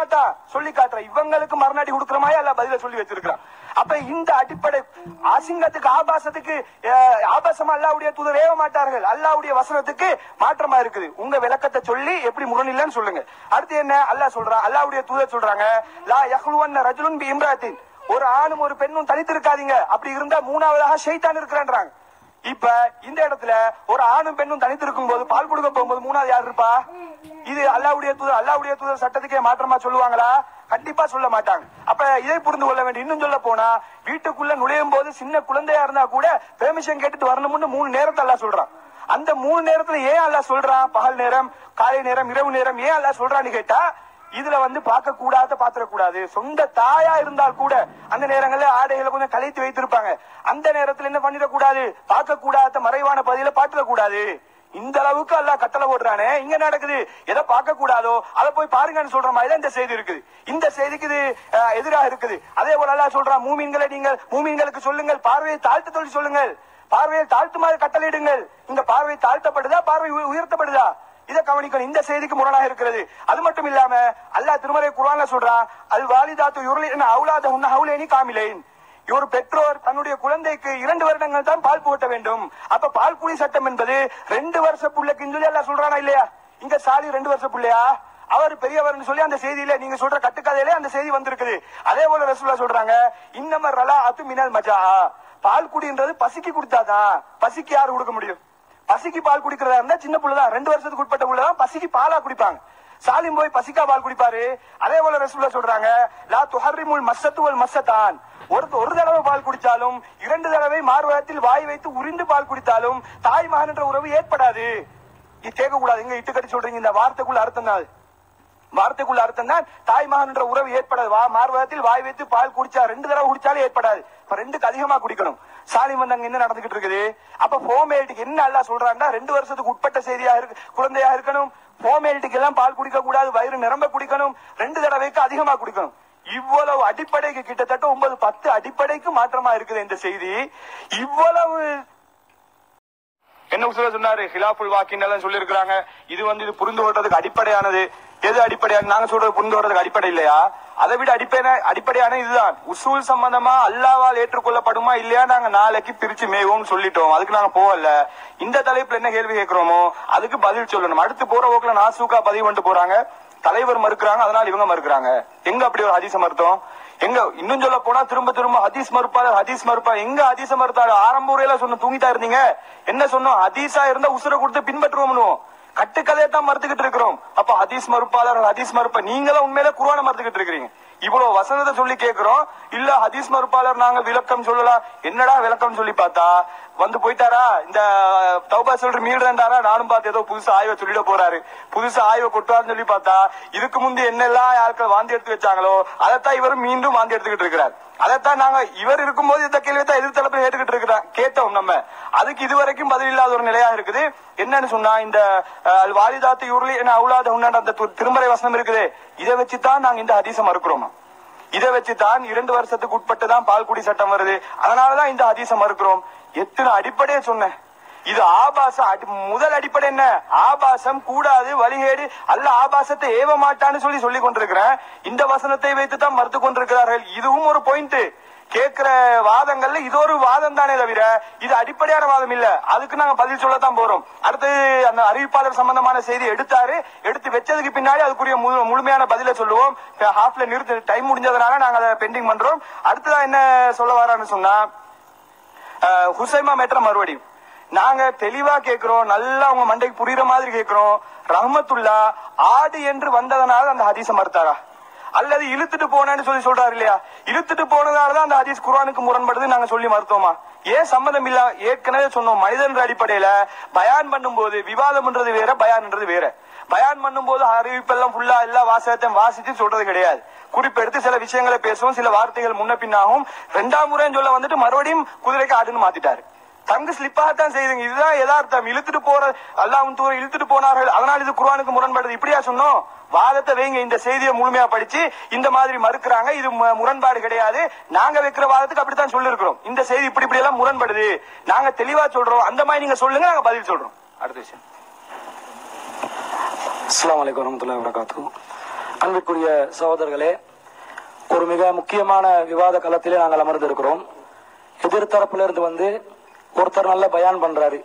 மாட்டா. சொல்லி காட்டுற. இவங்களுக்கு மறுநாடி கொடுக்குற மாதிரி எல்லாம் பதில சொல்லி வச்சிருக்கான் அப்ப இந்த அடிப்படை அசிங்கத்துக்கு ஆபாசத்துக்கு ஆபாசமா அல்லாவுடைய தூதர் ஏவ மாட்டார்கள். அல்லாவுடைய வசனத்துக்கு மாற்றமா இருக்குது. உங்க விளக்கத்தை சொல்லி எப்படி முரணில்லன்னு சொல்லுங்க. அடுத்து என்ன? அல்லாஹ் சொல்றான் அல்லாவுடைய தூதர் சொல்றாங்க லா யஹ்லுவன்ன ரஜுலுன் பி இம்ராத்தின். ஒரு ஆணும் ஒரு பெண்ணும் தனித்து இருக்காதீங்க அப்படி இருந்தா மூணாவதாக ஷைத்தான் இருக்கிறான்றாங்க. இப்ப இந்த இடத்துல ஒரு ஆணும் பெண்ணும் தனித்து இருக்கும் போது பால் கொடுக்க போகும்போது மூணாவது யார் இருப்பா? இது அல்லாவுடைய தூதர் அல்லாவுடைய தூதர் சட்டத்துக்கே மாற்றமா சொல்லுவாங்களா? கண்டிப்பா சொல்ல மாட்டாங்க. அப்ப இதை புரிந்து கொள்ள வேண்டும். இன்னும் சொல்ல போனா வீட்டுக்குள்ள நுழையும் போது சின்ன குழந்தையா இருந்தா கூட பெர்மிஷன் கேட்டுட்டு வரணும்னு மூணு நேரத்தை எல்லாம் சொல்றான். அந்த மூணு நேரத்துல ஏன் அல்லா சொல்றான்? பகல் நேரம் காலை நேரம் இரவு நேரம் ஏன் அல்லா சொல்றான்னு கேட்டா இதுல வந்து பார்க்க கூடாத பாத்திரக்கூடாது சொந்த தாயா இருந்தால் கூட அந்த நேரங்கள்ல ஆடைகளை கொஞ்சம் கலைத்து வைத்திருப்பாங்க. அந்த நேரத்துல என்ன பண்ணிடக்கூடாது பார்க்க கூடாத மறைவான பகுதியில பாத்திரக்கூடாது இந்த அளவுக்கு எல்லாம் கட்டளை போடுறானே. இங்க நடக்குது? எதை பார்க்க கூடாதோ அதை போய் பாருங்கன்னு சொல்ற மாதிரி தான் இந்த செய்தி இருக்குது. இந்த செய்திக்கு இது எதிராக இருக்குது. அதே போல அல்ல சொல்றான் மூமீன்களை நீங்கள் மூமீன்களுக்கு சொல்லுங்கள். பார்வையை தாழ்த்து சொல்லி சொல்லுங்கள். பார்வையை தாழ்த்துமாறு கட்டளையிடுங்கள். இந்த பார்வை தாழ்த்தப்படுதா? பார்வை உயர்த்தப்படுதா? இதை கவனிக்கணும். இந்த செய்திக்கு முரணாக இருக்கிறது. அது மட்டும் இல்லாம அல்லாஹ் திருமறை குர்ஆன்ல சொல்றான் அல் வாலிதாத்து யுர்லின அவுலாத உன்ன ஹவுலேனி காமிலேன். ஒரு பெற்றோர் தன்னுடைய குழந்தைக்கு இரண்டு வருடங்கள் தான் பால் புகட்ட வேண்டும். அப்ப பால் குடி சட்டம் என்பது ரெண்டு வருஷ புள்ளைக்குன்னு சொல்லி எல்லாம் சொல்றானா இல்லையா? இங்க சாலி ரெண்டு வருஷ புள்ளையா? அவர் பெரியவர்னு சொல்லி அந்த செய்தியில நீங்க சொல்ற கட்டுக்கதையிலே அந்த செய்தி வந்திருக்குது. அதே போல ரசூலா சொல்றாங்க இன்னமர் ரலா அத்து மினல் மஜா பால் குடின்றது பசிக்கு கொடுத்தாதான் பசிக்கு யாரு கொடுக்க முடியும்? பசிக்கு பால் குடிக்கிறதா இருந்தா சின்ன புள்ளதான். ரெண்டு வருஷத்துக்கு உட்பட்ட உள்ளதான் பசிக்கு பாலா குடிப்பாங்க. சாலிம் போய் பசிக்கா பால் குடிப்பாரு. அதே போல ரசூல்லா சொல்றாங்க லா துஹர்ரிமுல் மஸ்ஸத்து வல் மஸ்ஸதான் ஒரு ஒரு தடவை பால் குடித்தாலும் இரண்டு தடவை மார்வகத்தில் வாய் வைத்து உரிந்து பால் குடித்தாலும் தாய் மகன் என்ற உறவு ஏற்படாது. இது கூடாது இங்க இட்டு கட்டி சொல்றீங்க இந்த வார்த்தைக்குள்ள அர்த்தம் தான். வார்த்தைக்குள்ள அர்த்தம் தான் தாய் மகன் என்ற உறவு ஏற்படாது. வா மார்வகத்தில் வாய் வைத்து பால் குடிச்சா ரெண்டு தடவை குடிச்சாலும் ஏற்படாது. இப்ப ரெண்டுக்கு அதிகமா குடிக்கணும். சாலிம் வந்து அங்க என்ன நடந்துகிட்டு இருக்குது? அப்ப போமேட்டுக்கு என்ன அல்லா சொல்றாங்கன்னா ரெண்டு வருஷத்துக்கு உட்பட்ட செய்தியா இருக்கு குழந்தையா இருக்கணும். போமேட்டுக்கு எல்லாம் பால் குடிக்க கூடாது வயிறு நிரம்ப குடிக்கணும். ரெண்டு தடவைக்கு அதிகமா குடிக்கணும். இவ்வளவு அடிப்படைக்கு கிட்டத்தட்ட ஒன்பது பத்து அடிப்படைக்கு மாற்றமா இருக்குது இந்த செய்தி. இவ்வளவு என்ன சொல்ல சொன்னாரு? ஹிலாபுல் வாக்கின் எல்லாம் சொல்லியிருக்கிறாங்க. இது வந்து இது புரிந்து கொள்றதுக்கு அடிப்படையானது. எது அடிப்படையான நாங்க சொல்றது புரிந்து கொள்றதுக்கு அடிப்படை இல்லையா? அதை விட அடிப்படை அடிப்படையான இதுதான். உசூல் சம்பந்தமா அல்லாவால் ஏற்றுக்கொள்ளப்படுமா இல்லையா நாங்க நாளைக்கு பிரிச்சு மேவோம் சொல்லிட்டோம். அதுக்கு நாங்க போகல. இந்த தலைப்புல என்ன கேள்வி கேட்கிறோமோ அதுக்கு பதில் சொல்லணும். அடுத்து போற ஓக்கில நாசூக்கா பதிவு பண்ணிட்டு போறாங்க. தலைவர் மறுக்கிறாங்க அதனால இவங்க மறுக்கிறாங்க. எங்க அப்படி ஒரு ஹதீஸ் மறுத்தோம்? எங்க இன்னும் சொல்ல போனா திரும்ப திரும்ப ஹதீஸ் மறுப்பாரு ஹதீஸ் மறுப்பா எங்க ஹதீஸ் மறுத்தாரு? ஆரம்ப உரையில சொன்ன தூங்கிட்டா இருந்தீங்க. என்ன சொன்னோம்? ஹதீஸா இருந்தா உசுர கொடுத்து பின்பற்றுவோம்னு கட்டுக்கதையை தான் மறுத்துக்கிட்டு இருக்கிறோம். அப்ப ஹதீஸ் மறுப்பாளர் ஹதீஸ் மறுப்ப நீங்களும் உண்மையில குருவான மறுத்துக்கிட்டு இருக்கிறீங்க. இவ்வளவு வசனத்தை சொல்லி கேட்கிறோம். இல்ல ஹதீஸ் மறுப்பாளர் நாங்க விளக்கம் சொல்லலாம் என்னடா விளக்கம் சொல்லி பார்த்தா? வந்து போயிட்டாரா? இந்த தௌபா சொல்ற மீடுறாரா நானும் பார்த்து ஏதோ புதுசா ஆய்வை சொல்லிட போறாரு. புதுசா ஆய்வை கொட்டுவார்னு சொல்லி பார்த்தா இதுக்கு முந்தி என்னெல்லாம் யாருக்கள் வாந்தி எடுத்து வச்சாங்களோ அதைத்தான் இவரும் மீண்டும் வாந்தி எடுத்துக்கிட்டு இருக்கிறார். அதைத்தான் நாங்க இவர் இருக்கும்போது இந்த கேள்வி தான் எதிர்த்தரப்பு ஏற்றுக்கிட்டு இருக்கிறோம் கேட்டோம் நம்ம. அதுக்கு இதுவரைக்கும் பதில் இல்லாத ஒரு நிலையா இருக்குது. என்னன்னு சொன்னா இந்த அஹ், வாலிதாத்து யூர்லி என்ன அவுலாத உண்டான அந்த திருமறை வசனம் இருக்குது. இதை வச்சுதான் நாங்க இந்த அதிசம் மறுக்கிறோமா? இதை வச்சுதான் இரண்டு வருஷத்துக்கு உட்பட்டு தான் பால்குடி சட்டம் வருது. அதனாலதான் இந்த அதிசம் மறுக்கிறோம். எத்தனை அடிப்படையை சொன்னேன் இது ஆபாசம். முதல் அடிப்படை என்ன? ஆபாசம் கூடாது வழிகேடு. அல்ல ஆபாசத்தை ஏவ மாட்டான்னு சொல்லி சொல்லி கொண்டிருக்கிறேன். இந்த வசனத்தை வைத்து தான் மறுத்து கொண்டிருக்கிறார்கள். இதுவும் ஒரு பாயிண்ட் கேட்கிற வாதங்கள்ல இது ஒரு வாதம் தானே தவிர இது அடிப்படையான வாதம் இல்ல. அதுக்கு நாங்க பதில் சொல்லத்தான் போறோம். அடுத்து அந்த அறிவிப்பாளர் சம்பந்தமான செய்தி எடுத்தாரு. எடுத்து வச்சதுக்கு பின்னாடி அதுக்குரிய முழு- முழுமையான பதில சொல்லுவோம். ஹாஃப்ல நிறுத்து டைம் முடிஞ்சதுனால நாங்க அதை பெண்டிங் பண்றோம். அடுத்ததான் என்ன சொல்ல வரான்னு சொன்னா ஹுசைமா மேத்ரா மறுபடியும் நாங்க தெளிவா கேக்குறோம் நல்லா உங்க மண்டைக்கு புரியுற மாதிரி கேக்குறோம். ரஹமத்துல்லா ஆடு என்று வந்ததனால அந்த ஹதீச மறுத்தாரா? அல்லது இழுத்துட்டு போனேன்னு சொல்லி சொல்றாரு இல்லையா? இழுத்துட்டு போனதாலதான் அந்த ஹதீஸ் குர்ஆனுக்கு முரண்படுது நாங்க சொல்லி மறுத்தோமா? ஏன் சம்பந்தம் இல்ல? ஏற்கனவே சொன்னோம் மனிதன்ற அடிப்படையில பயான் பண்ணும்போது விவாதம்ன்றது வேற பயான்ன்றது வேற. பயான் பண்ணும்போது அறிவிப்பெல்லாம் ஃபுல்லா எல்லா வாசகத்தையும் வாசிச்சு சொல்றது கிடையாது. குறிப்பெடுத்து சில விஷயங்களை பேசுவோம் சில வார்த்தைகள் முன்ன பின்னாகும். ரெண்டாம் முறைன்னு சொல்ல வந்துட்டு மறுபடியும் குதிரைக்கு ஆடுன்னு மாத்திட்டாரு. தங்கு ஸ்லிப்பாகத்தான் செய்யுதுங்க இதுதான் யதார்த்தம். இழுத்துட்டு போற அல்லாஹ் தூரம் இழுத்துட்டு போனார்கள். அதனால் இது குர்ஆனுக்கு முரண்படுது இப்படியா சொன்னோம்? வாதத்தை வைங்க. இந்த செய்தியை முழுமையா படிச்சு இந்த மாதிரி மறுக்கிறாங்க. இது முரண்பாடு கிடையாது. நாங்க வைக்கிற வாதத்துக்கு அப்படித்தான் சொல்லிருக்கிறோம். இந்த செய்தி இப்படி இப்படி எல்லாம் முரண்படுது. நாங்க தெளிவா சொல்றோம். அந்த மாதிரி நீங்க சொல்லுங்க. நாங்க பதில் சொல்றோம். அடுத்த விஷயம். அஸ்லாம் வலைக்கம் வரமத்துல வரகாத்து அன்பிற்குரிய சகோதரர்களே ஒரு மிக முக்கியமான விவாத களத்திலே நாங்கள் அமர்ந்திருக்கிறோம். எதிர்த்தரப்புல இருந்து வந்து ஒருத்தர் நல்ல பயான் பண்றாரு.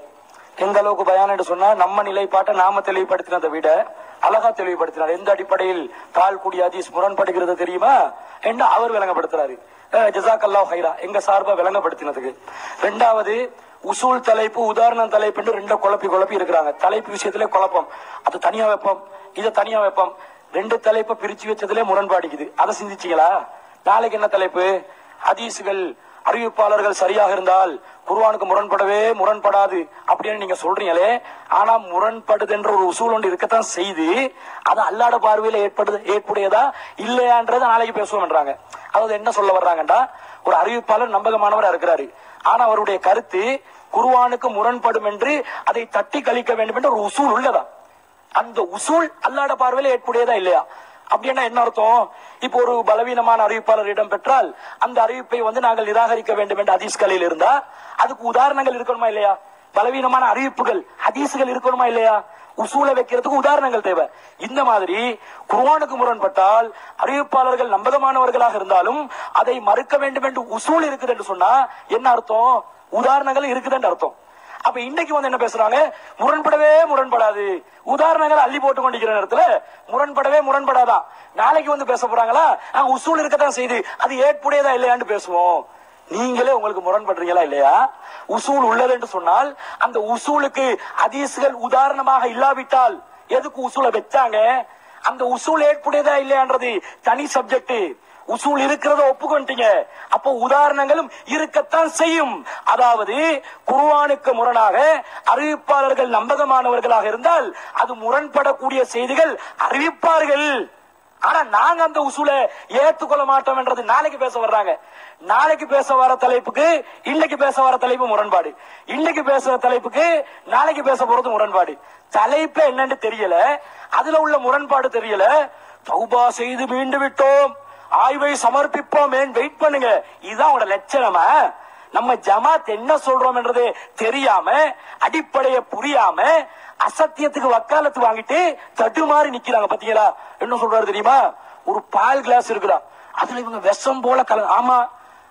எந்த அளவுக்கு பயான் என்று சொன்னா நம்ம நிலைப்பாட்டை நாம தெளிவுபடுத்தினதை விட அழகா தெளிவுபடுத்தினார். எந்த அடிப்படையில் கால் கூடிய ஹதீஸ் முரண்படுகிறது தெரியுமா? என்று அவர் விளங்கப்படுத்துறாரு. ஜசாக்கல்லா ஹைரா எங்க சார்பா விளங்கப்படுத்தினதுக்கு. ரெண்டாவது உசூல் தலைப்பு உதாரணம் தலைப்பு என்று ரெண்டு குழப்பி குழப்பி இருக்கிறாங்க. தலைப்பு விஷயத்திலே குழப்பம். அது தனியா வைப்போம் இதை தனியா வைப்போம். ரெண்டு தலைப்பை பிரிச்சு வச்சதுலே முரண்பாடிக்குது. அதை சிந்திச்சீங்களா? நாளைக்கு என்ன தலைப்பு? ஹதீஸுகள் அறிவிப்பாளர்கள் சரியாக இருந்தால் குருவானுக்கு முரண்படவே முரண்படாது அப்படின்னு நீங்க சொல்றீங்களே. ஆனா முரண்படுதுன்ற ஒரு உசூல் ஒன்று இருக்கத்தான் செய்து அது அல்லாட பார்வையில ஏற்படுது ஏற்புடையதா இல்லையான்றதை நாளைக்கு பேசுவோம்ன்றாங்க அதாவது என்ன சொல்ல வர்றாங்கடா ஒரு அறிவிப்பாளர் நம்பகமானவரா இருக்கிறாரு. ஆனா அவருடைய கருத்து குருவானுக்கு முரண்படும் என்று அதை தட்டி கழிக்க வேண்டும் என்ற ஒரு உசூல் உள்ளதா? அந்த உசூல் அல்லாட பார்வையில ஏற்புடையதா இல்லையா? அப்படின்னா என்ன அர்த்தம்? இப்போ ஒரு பலவீனமான அறிவிப்பாளர் இடம் பெற்றால் அந்த அறிவிப்பை வந்து நாங்கள் நிராகரிக்க வேண்டும் என்ற ஹதீஸ்களில் இருந்தா அதுக்கு உதாரணங்கள் இருக்கணுமா இல்லையா? பலவீனமான அறிவிப்புகள் ஹதீசுகள் இருக்கணுமா இல்லையா? உசூலை வைக்கிறதுக்கு உதாரணங்கள் தேவை. இந்த மாதிரி குரோனுக்கு முரண்பட்டால் அறிவிப்பாளர்கள் நம்பகமானவர்களாக இருந்தாலும் அதை மறுக்க வேண்டும் என்று உசூல் இருக்குது என்று சொன்னா என்ன அர்த்தம்? உதாரணங்கள் இருக்குதுன்னு அர்த்தம். அப்ப இன்னைக்கு வந்து என்ன பேசுறாங்க? முரண்படவே முரண்படாது. உதாரணங்கள் அள்ளி போட்டு கொண்டிருக்கிற நேரத்துல முரண்படவே முரண்படாதா. நாளைக்கு வந்து பேச போறாங்களா? நாங்க உசூல் இருக்கத்தான் செய்து அது ஏற்புடையதா இல்லையான்னு பேசுவோம். நீங்களே உங்களுக்கு முரண்படுறீங்களா இல்லையா? உசூல் உள்ளது என்று சொன்னால் அந்த உசூலுக்கு ஹதீஸ்கள் உதாரணமாக இல்லாவிட்டால் எதுக்கு உசூலை வச்சாங்க? அந்த உசூல் ஏற்புடையதா இல்லையான்றது தனி சப்ஜெக்ட் உசூல் இருக்கிறத ஒப்புக்கொண்டீங்க. அப்போ உதாரணங்களும் இருக்கத்தான் செய்யும். அதாவது குருவானுக்கு முரணாக அறிவிப்பாளர்கள் நம்பகமானவர்களாக இருந்தால் அது முரண்படக்கூடிய செய்திகள் அறிவிப்பார்கள். ஆனா நாங்க அந்த உசூல ஏத்துக்கொள்ள மாட்டோம் என்றது நாளைக்கு பேச வர்றாங்க. நாளைக்கு பேச வர தலைப்புக்கு இன்னைக்கு பேச வர தலைப்பு முரண்பாடு. இன்னைக்கு பேசுற தலைப்புக்கு நாளைக்கு பேச போறது முரண்பாடு. தலைப்பு என்னன்னு தெரியல. அதுல உள்ள முரண்பாடு தெரியல. தௌபா செய்து மீண்டு விட்டோம். ஆய்வை சமர்ப்பிப்போம் வெயிட் பண்ணுங்க. இதுதான் உங்களோட லட்சணமா? நம்ம ஜமாத் என்ன சொல்றோம் என்றது தெரியாம அடிப்படைய புரியாம அசத்தியத்துக்கு வக்காலத்து வாங்கிட்டு தடுமாறி நிக்கிறாங்க பாத்தீங்களா? என்ன சொல்றாரு தெரியுமா? ஒரு பால் கிளாஸ் இருக்குடா அதுல இவங்க விஷம் போல கல ஆமா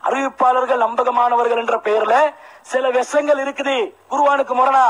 அறிவிப்பாளர்கள் நம்பகமானவர்கள் என்ற பெயர்ல சில விஷங்கள் இருக்குது. குருவானுக்கு முரணா.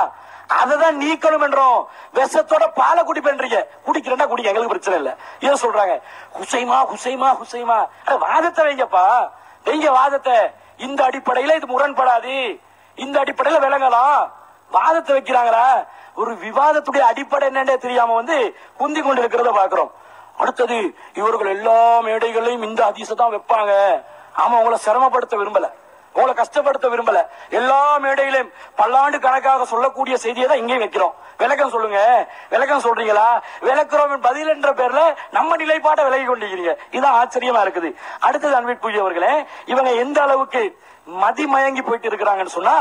அததான் நீக்கணும் என்றோம் விஷத்தோட பாலை குடி குடிக்கிறேன்னா குடிக்க எங்களுக்கு பிரச்சனை இல்ல. இதை சொல்றாங்க? ஹுசைமா ஹுசைமா ஹுசைமா. அட, வாதத்தை வைங்கப்பா. வைங்க வாதத்தை. இந்த அடிப்படையில இது முரண்படாது. இந்த அடிப்படையில விளங்கலாம். வாதத்தை வைக்கிறாங்களா? ஒரு விவாதத்துடைய அடிப்படை என்னன்னே தெரியாம வந்து குந்தி கொண்டு இருக்கிறத பாக்குறோம். அடுத்தது இவர்கள் எல்லா மேடைகளையும் இந்த ஹதீஸை தான் வைப்பாங்க. ஆமா உங்களை சிரமப்படுத்த விரும்பல. உங்களை கஷ்டப்படுத்த விரும்பல. எல்லா மேடையிலும் பல்லாண்டு கணக்காக சொல்லக்கூடிய செய்தியை தான் இங்கேயும் வைக்கிறோம். விளக்கம் சொல்லுங்க. விளக்கம் சொல்றீங்களா? விளக்குறோம் பதில் என்ற பேர்ல நம்ம நிலைப்பாட்டை விலகி கொண்டிருக்கிறீங்க. இதான் ஆச்சரியமா இருக்குது. அடுத்தது அன்பிற்குரியவர்களே இவங்க எந்த அளவுக்கு மதிமயங்கி போயிட்டு இருக்கிறாங்கன்னு சொன்னா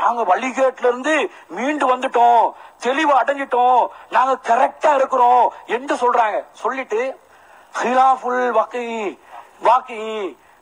நாங்க வழிகேட்டுல இருந்து மீண்டு வந்துட்டோம். தெளிவு அடைஞ்சிட்டோம். நாங்க கரெக்டா இருக்கிறோம் என்று சொல்றாங்க. சொல்லிட்டு ஹிலாஃபுல் வாக்கி வாக்கி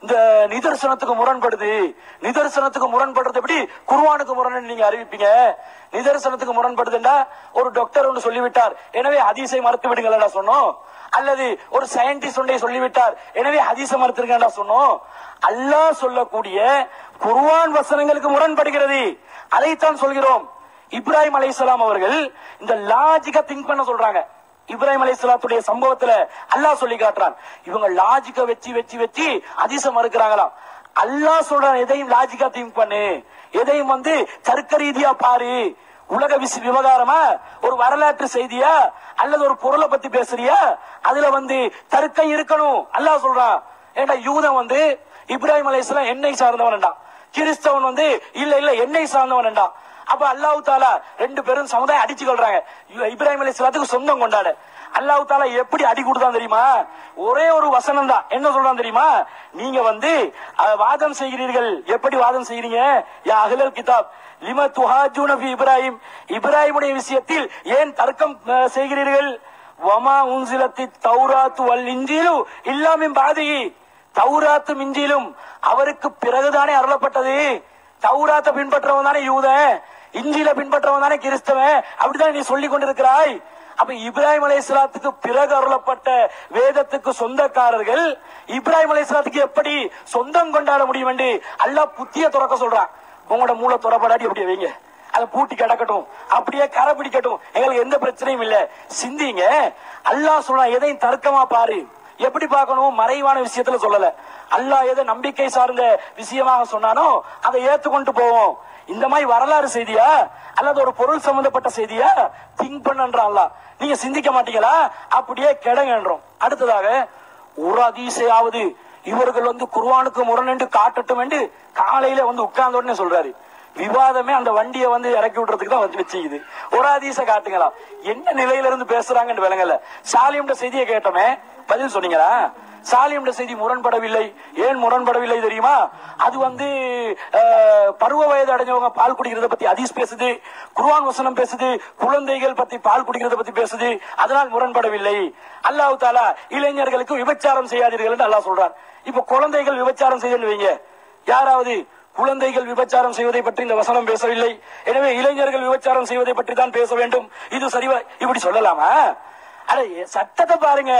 இந்த நிதர்சனத்துக்கு முரண்படுது. நிதர்சனத்துக்கு முரண்படுறது எப்படி? குர்ஆனுக்கு முரண் நீங்க அறிவிப்பீங்க. நிதர்சனத்துக்கு முரண்படுதுண்டா ஒரு டாக்டர் ஒன்று சொல்லிவிட்டார். எனவே ஹதீஸை மறுத்து விடுங்களா சொன்னோம். அல்லது ஒரு சயின்டிஸ்ட் ஒன்றை சொல்லிவிட்டார். எனவே ஹதீஸை மறுத்திருக்கா சொன்னோம். அல்லாஹ் சொல்லக்கூடிய குர்வான் வசனங்களுக்கு முரண்படுகிறது. அதைத்தான் சொல்கிறோம். இப்ராஹிம் அலை அவர்கள் இந்த லாஜிக்கா திங்க் பண்ண சொல்றாங்க. இப்ராஹிம் அலைஹிஸ்ஸலாத்துடைய சம்பவத்துல அல்லாஹ் சொல்லி காட்டுறான். இவங்க லாஜிக்க வச்சு வச்சு வச்சு அதிசம் மறுக்கிறாங்களாம். அல்லாஹ் சொல்றான் எதையும் லாஜிக்கா திங்க் பண்ணு. எதையும் வந்து தர்க்க ரீதியா பாரு. உலக விசி விவகாரமா? ஒரு வரலாற்று செய்தியா? அல்லது ஒரு பொருளை பத்தி பேசுறியா? அதுல வந்து தர்க்கம் இருக்கணும். அல்லாஹ் சொல்றான். ஏண்டா யூதன் வந்து இப்ராஹிம் அலைஹிஸ்ஸலாம் என்னை சார்ந்தவன்டா கிறிஸ்தவன் வந்து இல்ல இல்ல என்னை சார்ந்தவன்டா அப்ப அல்லாஹ் தாலா ரெண்டு பேரும் சமுதாயம் அடிச்சு கொள்றாங்க. இப்ராஹிம் அலி இஸ்லாத்துக்கு சொந்தம் கொண்டாடு. அல்லாஹ் தாலா எப்படி அடி கொடுத்தான் தெரியுமா? ஒரே ஒரு வசனம் தான். என்ன சொல்றான் தெரியுமா? நீங்க வந்து வாதம் செய்கிறீர்கள். எப்படி வாதம் செய்கிறீங்க யா அஹ்லல் கிதாப். லிம துஹாஜூன ஃபி இப்ராஹிம்? இப்ராஹிமுடைய விஷயத்தில் ஏன் தர்க்கம் செய்கிறீர்கள்? வமா உன்சிலத்தி தௌராத்து வல் இஞ்சிலு இல்லாமின் பாதி தௌராத்தும் மிஞ்சிலும் அவருக்கு பிறகுதானே அருளப்பட்டது. தௌராத்தை பின்பற்றவன் தானே யூதன். இஞ்சியில பின்பற்றவன் தானே கிறிஸ்தவன்? அப்படிதான் நீ சொல்லிக் கொண்டிருக்கிறாய்? அப்ப இப்ராஹிம் அலைஹிஸ்ஸலாத்துக்கு பிறகு அருளப்பட்ட வேதத்துக்கு சொந்தக்காரர்கள் இப்ராஹிம் அலைஹிஸ்ஸலாத்துக்கு எப்படி சொந்தம் கொண்டாட முடியும் என்று அல்லாஹ் புத்திய துறக்க சொல்றான். உங்களோட மூளை துறப்படாட்டி எப்படி வைங்க. அதை பூட்டி கிடக்கட்டும். அப்படியே கரை பிடிக்கட்டும். எங்களுக்கு எந்த பிரச்சனையும் இல்ல. சிந்திங்க. அல்லாஹ் சொல்றான் எதையும் தர்க்கமா பாரு. எப்படி பார்க்கணும்? மறைவான விஷயத்துல சொல்லல. அல்லாஹ் எதை நம்பிக்கை சார்ந்த விஷயமாக சொன்னானோ அதை ஏத்துக்கொண்டு போவோம். இந்த மாதிரி வரலாறு செய்தியா? அல்லது ஒரு பொருள் சம்பந்தப்பட்ட செய்தியா? திங்க் பண்ணன்றான்ல நீங்க சிந்திக்க மாட்டீங்களா? அப்படியே கிடங்கன்றோம். அடுத்ததாக ஒரு அதிசையாவது. இவர்கள் வந்து குர்ஆனுக்கு முரணென்று காட்டட்டும் என்று காலையில வந்து உட்கார்ந்த உடனே சொல்றாரு. விவாதமே அந்த வண்டியை வந்து இறக்கி விடுறதுக்கு தான் வந்து வச்சுக்குது. ஒரு அதிச காட்டுங்களா என்ன நிலையில இருந்து பேசுறாங்கன்னு விளங்கல. சாலியம்ட செய்தியை கேட்டோமே பதில் சொன்னீங்களா? சாலியம்ட செய்தி முரண்படவில்லை. ஏன் முரண்படவில்லை தெரியுமா? அது வந்து பருவ வயது அடைஞ்சவங்க பால் குடிக்கிறத பத்தி அதீஸ் பேசுது குருவான் வசனம் பேசுது குழந்தைகள் பத்தி பால் குடிக்கிறத பத்தி பேசுது அதனால் முரண்படவில்லை. அல்லாஹு தாலா இளைஞர்களுக்கு விபச்சாரம் செய்யாதீர்கள் என்று அல்லாஹ் சொல்றான். இப்ப குழந்தைகள் விபச்சாரம் செய்யணும் வைங்க. யாராவது குழந்தைகள் விபச்சாரம் செய்வதை பற்றி இந்த வசனம் பேசவில்லை. எனவே இளைஞர்கள் விபச்சாரம் செய்வதை பற்றி தான் பேச வேண்டும். இது சரிவா? இப்படி சொல்லலாமா? அட சட்டத்தை பாருங்க.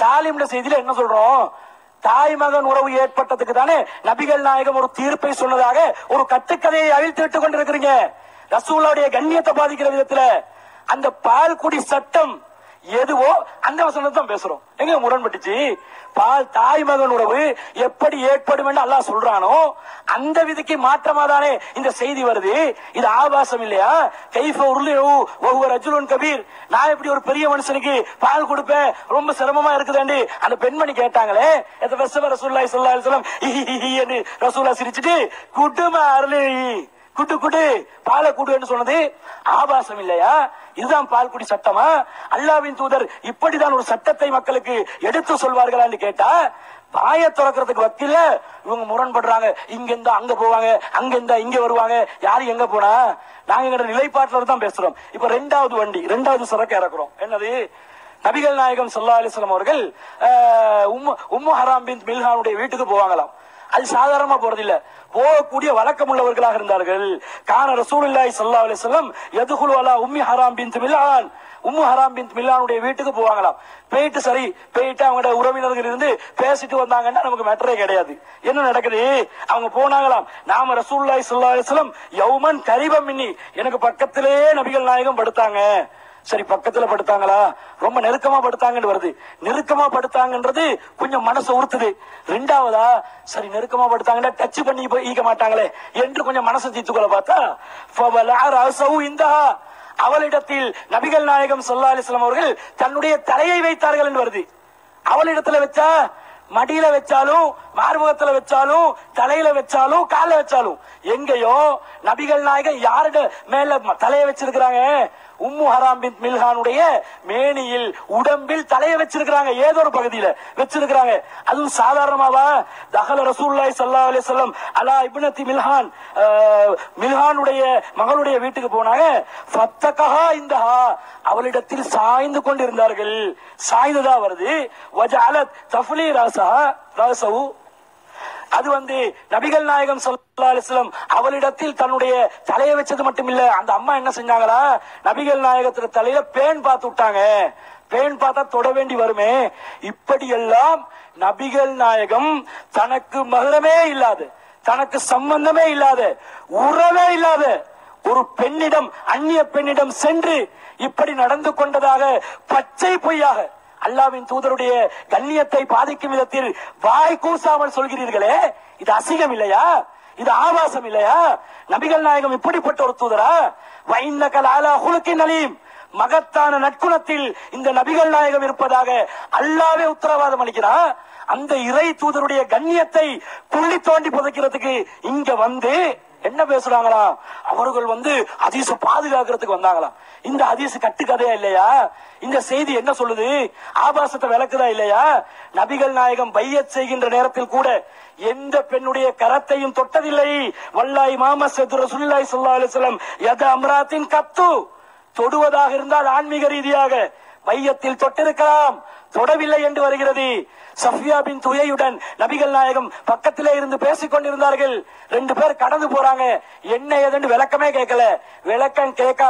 சாலிம்ட செய்தியில என்ன சொல்றோம்? தாய் மகன் உறவு ஏற்பட்டதுக்கு தானே நபிகள் நாயகம் ஒரு தீர்ப்பை சொன்னதாக ஒரு கட்டுக்கதையை அழித்து கொண்டிருக்கிறீங்க. ரசூலாவுடைய கண்ணியத்தை பாதிக்கிற விதத்துல அந்த பால் குடி சட்டம் எதுவோ அந்த வசனத்தை தான் பேசுறோம். எங்க முரண்பட்டுச்சு? பால் தாய் மகன் உறவு எப்படி ஏற்படும் என்று அல்லாஹ் சொல்றானோ அந்த விதிக்கு மாற்றமா தானே இந்த செய்தி வருது. இது ஆபாசம் இல்லையா? கைஃப உருளியு ஒவ்வொரு ரஜுலுன் கபீர். நான் எப்படி ஒரு பெரிய மனுஷனுக்கு பால் கொடுப்பேன் ரொம்ப சிரமமா இருக்குதாண்டி அந்த பெண்மணி கேட்டாங்களே எத்த வெசவ ரசூல்லாய் சொல்லா சொல்லம் என்று ரசூல்லா சிரிச்சுட்டு குடும்ப அருளி குட்டு குட்டு பாலை குடுன்னு சொன்னது ஆபாசம் இல்லையா? இதுதான் பால் குடி சட்டமா? அல்லாவின் தூதர் இப்படிதான் ஒரு சட்டத்தை மக்களுக்கு எடுத்து சொல்வார்களான்னு கேட்டா வாய திறக்கிறதுக்கு வக்கில இவங்க முரண்படுறாங்க. இங்க இருந்தா அங்க போவாங்க அங்க இருந்தா இங்க வருவாங்க. யாரு எங்க போனா? நாங்க எங்க நிலைப்பாட்டுல தான் பேசுறோம். இப்ப ரெண்டாவது வண்டி ரெண்டாவது சிறக்க இறக்குறோம். என்னது? நபிகள் நாயகம் சல்லா அலிஸ்லாம் அவர்கள் உம்மு உம்மு ஹராம் பின் மில்ஹானுடைய வீட்டுக்கு போவாங்களாம். அது சாதாரணமா போறதில்ல போகக்கூடிய வழக்கம் உள்ளவர்களாக இருந்தார்கள். கான ரசூலுல்லாய் சல்லா அலி சொல்லம் எதுகுல் அலா உம்மி ஹராம் பின் மில்ஹான் உம்மு ஹராம் பின் மில்லானுடைய வீட்டுக்கு போவாங்களாம். போயிட்டு சரி போயிட்டு அவங்களோட உறவினர்கள் இருந்து பேசிட்டு வந்தாங்கன்னா நமக்கு மேட்டரே கிடையாது. என்ன நடக்குது? அவங்க போனாங்களாம். நாம ரசூல்லாய் சல்லா அலைஹி வஸல்லம் யௌமன் கரிபம் மின்னி. எனக்கு பக்கத்திலேயே நபிகள் நாயகம் படுத்தாங்க. சரி பக்கத்துல படுத்தாங்களா? ரொம்ப நெருக்கமா படுத்தாங்கன்னு வருது. நெருக்கமா படுத்தாங்கன்றது கொஞ்சம் மனசு உறுத்துது. ரெண்டாவதா சரி நெருக்கமா படுத்தாங்கன்னா டச் பண்ணி போய் ஈக்க மாட்டாங்களே என்று கொஞ்சம் மனசு தீத்துக்கொள்ள பார்த்தா ஃபவலா அவளிடத்தில் நபிகள் நாயகம் சொல்லா அலிஸ்லாம் அவர்கள் தன்னுடைய தலையை வைத்தார்கள் என்று வருது. அவளிடத்துல வச்சா மடியில வச்சாலும் மார்பகத்துல வச்சாலும் தலையில வச்சாலும் கால வச்சாலும் எங்கேயோ நபிகள் நாயகம் யாருட மேல தலைய தலையை வச்சிருக்கிறாங்க? உம்மு ஹராம் பின் மில்ஹானுடைய மேனியில் உடம்பில் தலையை வச்சிருக்கிறாங்க. ஏதோ ஒரு பகுதியில வச்சிருக்கிறாங்க. அதுவும் சாதாரணமாவா? தகல ரசூல்லாய் சல்லா அலி சொல்லம் அலா இப்னத்தி மில்ஹான் மில்ஹானுடைய மகளுடைய வீட்டுக்கு போனாங்க. ஃபத்தகஹா இந்தஹா. அவளிடத்தில் சாய்ந்து கொண்டிருந்தார்கள். சாய்ந்ததா வருது. வஜஅலத் தஃப்லி ராசா ராசவு அது வந்து நபிகள் நாயகம் ஸல்லல்லாஹு அவளிடத்தில் தன்னுடைய தலையை வச்சது மட்டும் இல்ல அந்த அம்மா என்ன செஞ்சாங்களா? நபிகள் நாயகத்துல தலையில பேன் பார்த்து விட்டாங்க. பேன் பார்த்தா தொட வேண்டி வருமே. இப்படியெல்லாம் நபிகள் நாயகம் தனக்கு மகரமே இல்லாது தனக்கு சம்பந்தமே இல்லாத உறவே இல்லாத ஒரு பெண்ணிடம் அந்நிய பெண்ணிடம் சென்று இப்படி நடந்து கொண்டதாக பச்சை பொய்யாக அல்லாவின் தூதருடைய கண்ணியத்தை பாதிக்கும் விதத்தில் வாய் கூசாமல் சொல்கிறீர்களே இது அசிங்கம் இல்லையா? இது ஆபாசம் இல்லையா? நபிகள் நாயகம் இப்படிப்பட்ட ஒரு தூதரா? வைந்த கலாலா ஹுலுக்கின் அலீம். மகத்தான நற்குணத்தில் இந்த நபிகள் நாயகம் இருப்பதாக அல்லாவே உத்தரவாதம் அளிக்கிறான். அந்த இறை தூதருடைய கண்ணியத்தை புள்ளி தோண்டி புதைக்கிறதுக்கு இங்க வந்து என்ன பேசுறாங்களா? அவர்கள் வந்து அதிச பாதுகாக்கிறதுக்கு வந்தாங்களாம். இந்த ஹதீஸ் கட்டுக்கதையா இல்லையா? இந்த செய்தி என்ன சொல்லுது? ஆபாசத்தை விளக்குதா இல்லையா? நபிகள் நாயகம் பைய செய்கின்ற நேரத்தில் கூட எந்த பெண்ணுடைய கரத்தையும் தொட்டதில்லை. வல்லாய் மாம செதுர சுல்லாய் சொல்லா அலிஸ்லம் எத அம்ராத்தின் கத்து தொடுவதாக இருந்தால் ஆன்மீக ரீதியாக மையத்தில் தொட்டிருக்கலாம். தொடவில்லை என்று வருகிறது. சஃபியா பின் துயையுடன் நபிகள் நாயகம் பக்கத்திலே இருந்து பேசிக் கொண்டிருந்தார்கள். ரெண்டு பேர் கடந்து போறாங்க. என்ன ஏதுன்னு விளக்கமே கேட்கல. விளக்கம் கேட்கா